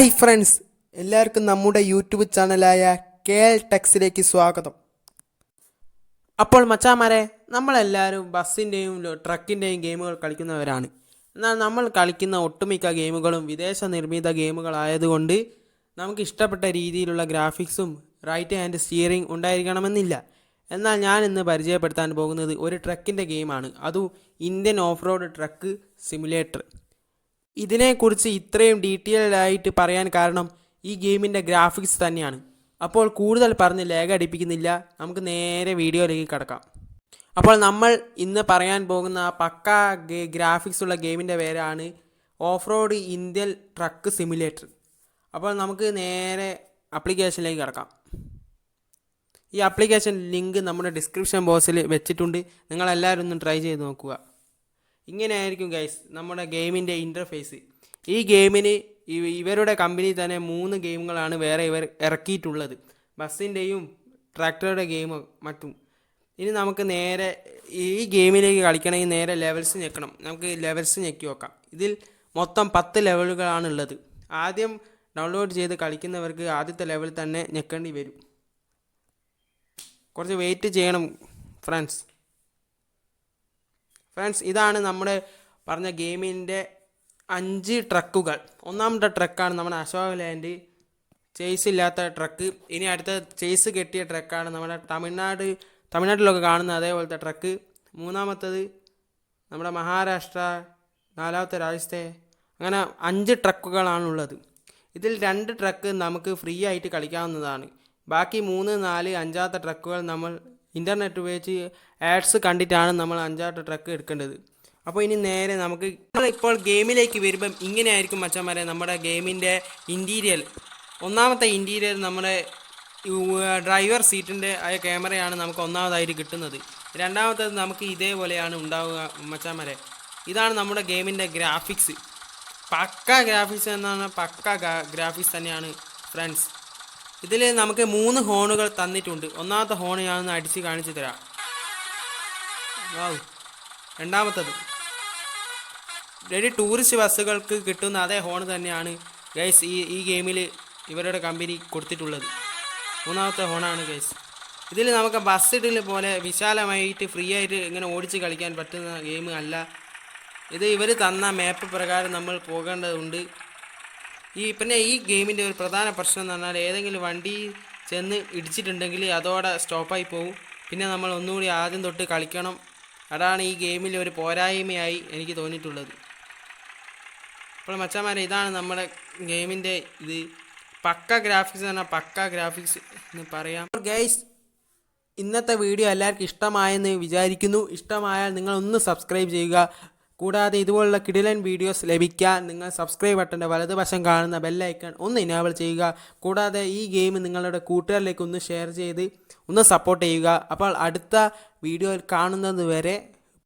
Hi friends എല്ലാവർക്കും നമ്മുടെ YouTube ചാനലായ കെ എൽ ടെക്സിലേക്ക് സ്വാഗതം. അപ്പോൾ മച്ചാമാരെ നമ്മളെല്ലാവരും ബസ്സിന്റെയും ട്രക്കിന്റെയും ഗെയിമുകൾ കളിക്കുന്നവരാണ്. എന്നാൽ നമ്മൾ കളിക്കുന്ന ഒട്ടുമിക്ക ഗെയിമുകളും വിദേശ നിർമ്മിത ഗെയിമുകളായതുകൊണ്ട് നമുക്ക് ഇഷ്ടപ്പെട്ട രീതിയിലുള്ള ഗ്രാഫിക്സും റൈറ്റ് ഹാൻഡ് സ്റ്റിയറിംഗ് ഉണ്ടായിരിക്കണമെന്നില്ല. എന്നാൽ ഞാൻ ഇന്ന് പരിചയപ്പെടുത്താൻ പോകുന്നത് ഒരു ട്രക്കിന്റെ ഗെയിമാണ്. അതും Indian off road truck simulator. ഇതിനെക്കുറിച്ച് ഇത്രയും ഡീറ്റെയിൽഡ് ആയിട്ട് പറയാൻ കാരണം ഈ ഗെയിമിന്റെ ഗ്രാഫിക്സ് തന്നെയാണ്. അപ്പോൾ കൂടുതൽ പറഞ്ഞ് ലേഖ അടിപ്പിക്കുന്നില്ല. നമുക്ക് നേരെ വീഡിയോയിലേക്ക് കിടക്കാം. അപ്പോൾ നമ്മൾ ഇന്ന് പറയാൻ പോകുന്ന പക്ക ഗ്രാഫിക്സ് ഉള്ള ഗെയിമിന്റെ പേരാണ് off road Indian truck simulator അപ്പോൾ നമുക്ക് നേരെ അപ്ലിക്കേഷനിലേക്ക് കിടക്കാം. ഈ ആപ്ലിക്കേഷൻ ലിങ്ക് നമ്മുടെ ഡിസ്ക്രിപ്ഷൻ ബോക്സിൽ വെച്ചിട്ടുണ്ട്. നിങ്ങളെല്ലാവരും ഒന്ന് ട്രൈ ചെയ്ത് നോക്കുക. ഇങ്ങനെയായിരിക്കും ഗൈസ് നമ്മുടെ ഗെയിമിന്റെ ഇന്റർഫേസ് ഈ ഗെയിമിന് ഇവരുടെ കമ്പനി തന്നെ മൂന്ന് ഗെയിമുകളാണ് വേറെ ഇവർ ഇറക്കിയിട്ടുള്ളത്. ബസ്സിന്റെയും ട്രാക്ടറുടെ ഗെയിമും മറ്റും. ഇനി നമുക്ക് നേരെ ഈ ഗെയിമിലേക്ക് കളിക്കണമെങ്കിൽ നേരെ ലെവൽസ് ഞെക്കണം. നമുക്ക് ലെവൽസ് ഞെക്കി നോക്കാം. ഇതിൽ മൊത്തം പത്ത് ലെവലുകളാണ് ഉള്ളത്. ആദ്യം ഡൗൺലോഡ് ചെയ്ത് കളിക്കുന്നവർക്ക് ആദ്യത്തെ ലെവൽ തന്നെ ഞെക്കേണ്ടി വരും. കുറച്ച് വെയിറ്റ് ചെയ്യണം ഫ്രണ്ട്സ് ഫ്രണ്ട്സ് ഇതാണ് നമ്മുടെ പറഞ്ഞ ഗെയിമിന്റെ അഞ്ച് ട്രക്കുകൾ. ഒന്നാമത്തെ ട്രക്കാണ് നമ്മുടെ അശോക് ലാൻഡ്. ചേസ് ഇല്ലാത്ത ട്രക്ക്. ഇനി അടുത്ത ചേസ് കെട്ടിയ ട്രക്കാണ് നമ്മുടെ തമിഴ്നാട് തമിഴ്നാട്ടിലൊക്കെ കാണുന്ന അതേപോലത്തെ ട്രക്ക്. മൂന്നാമത്തത് നമ്മുടെ മഹാരാഷ്ട്ര നാലാമത്തെ രാജസ്ഥാൻ. അങ്ങനെ അഞ്ച് ട്രക്കുകളാണുള്ളത്. ഇതിൽ രണ്ട് ട്രക്ക് നമുക്ക് ഫ്രീ ആയിട്ട് കളിക്കാവുന്നതാണ്. ബാക്കി മൂന്ന് നാല് അഞ്ചാമത്തെ ട്രക്കുകൾ നമ്മൾ ഇന്റർനെറ്റ് ഉപയോഗിച്ച് ആഡ്സ് കണ്ടിട്ടാണ് നമ്മൾ അഞ്ചാറ് ട്രക്ക് എടുക്കേണ്ടത്. അപ്പോൾ ഇനി നേരെ നമുക്ക് ഇപ്പോൾ ഗെയിമിലേക്ക് വരുമ്പം ഇങ്ങനെയായിരിക്കും മച്ചന്മാരെ നമ്മുടെ ഗെയിമിന്റെ ഇന്റീരിയൽ ഒന്നാമത്തെ ഇന്റീരിയൽ നമ്മുടെ ഡ്രൈവർ സീറ്റിന്റെ ആ ക്യാമറയാണ് നമുക്ക് ഒന്നാമതായിട്ട് കിട്ടുന്നത്. രണ്ടാമത്തേത് നമുക്ക് ഇതേപോലെയാണ് ഉണ്ടാവുക മച്ചാന്മാരെ. ഇതാണ് നമ്മുടെ ഗെയിമിന്റെ ഗ്രാഫിക്സ് പക്ക ഗ്രാഫിക്സ് എന്നാണ് പക്ക ഗ്രാഫിക്സ് തന്നെയാണ് ഫ്രണ്ട്സ് ഇതിൽ നമുക്ക് മൂന്ന് ഹോണുകൾ തന്നിട്ടുണ്ട്. ഒന്നാമത്തെ ഹോൺ ഞാനൊന്ന് അടിച്ച് കാണിച്ചു തരാം. വാവ് രണ്ടാമത്തത്. ഒരു ടൂറിസ്റ്റ് ബസ്സുകൾക്ക് കിട്ടുന്ന അതേ ഹോൺ തന്നെയാണ് ഗൈസ് ഈ ഈ ഗെയിമിൽ ഇവരുടെ കമ്പനി കൊടുത്തിട്ടുള്ളത്. മൂന്നാമത്തെ ഹോണാണ് ഗൈസ്. ഇതിൽ നമുക്ക് ബസ് ഇടൽ പോലെ വിശാലമായിട്ട് ഫ്രീ ആയിട്ട് ഇങ്ങനെ ഓടിച്ച് കളിക്കാൻ പറ്റുന്ന ഗെയിം അല്ല. ഇത് ഇവർ തന്ന മാപ്പ് പ്രകാരം നമ്മൾ പോകേണ്ടതുണ്ട്. ഈ പിന്നെ ഈ ഗെയിമിന്റെ ഒരു പ്രധാന പ്രശ്നം എന്ന് പറഞ്ഞാൽ ഏതെങ്കിലും വണ്ടി ചെന്ന് ഇടിച്ചിട്ടുണ്ടെങ്കിൽ അതോടെ സ്റ്റോപ്പായി പോകും പിന്നെ നമ്മൾ ഒന്നുകൂടി ആദ്യം തൊട്ട് കളിക്കണം. അതാണ് ഈ ഗെയിമിലെ ഒരു പോരായ്മയായി എനിക്ക് തോന്നിയിട്ടുള്ളത്. അപ്പോൾ മച്ചാമാരെ ഇതാണ് നമ്മുടെ ഗെയിമിന്റെ ഇത്. പക്ക ഗ്രാഫിക്സ് എന്ന് പറഞ്ഞാൽ പക്ക ഗ്രാഫിക്സ് എന്ന് പറയാം. ഗൈസ് ഇന്നത്തെ വീഡിയോ എല്ലാവർക്കും ഇഷ്ടമായെന്ന് വിചാരിക്കുന്നു. ഇഷ്ടമായാൽ നിങ്ങളൊന്ന് സബ്സ്ക്രൈബ് ചെയ്യുക. കൂടാതെ ഇതുപോലുള്ള കിടിലൻ വീഡിയോസ് ലഭിക്കാൻ നിങ്ങൾ സബ്സ്ക്രൈബ് ബട്ടന്റെ വലതുവശം കാണുന്ന ബെല്ലൈക്കൺ ഒന്ന് ഇനേബിൾ ചെയ്യുക. കൂടാതെ ഈ ഗെയിം നിങ്ങളുടെ കൂട്ടുകാരിലേക്ക് ഒന്ന് ഷെയർ ചെയ്ത് ഒന്ന് സപ്പോർട്ട് ചെയ്യുക. അപ്പോൾ അടുത്ത വീഡിയോയിൽ കാണുന്നത് വരെ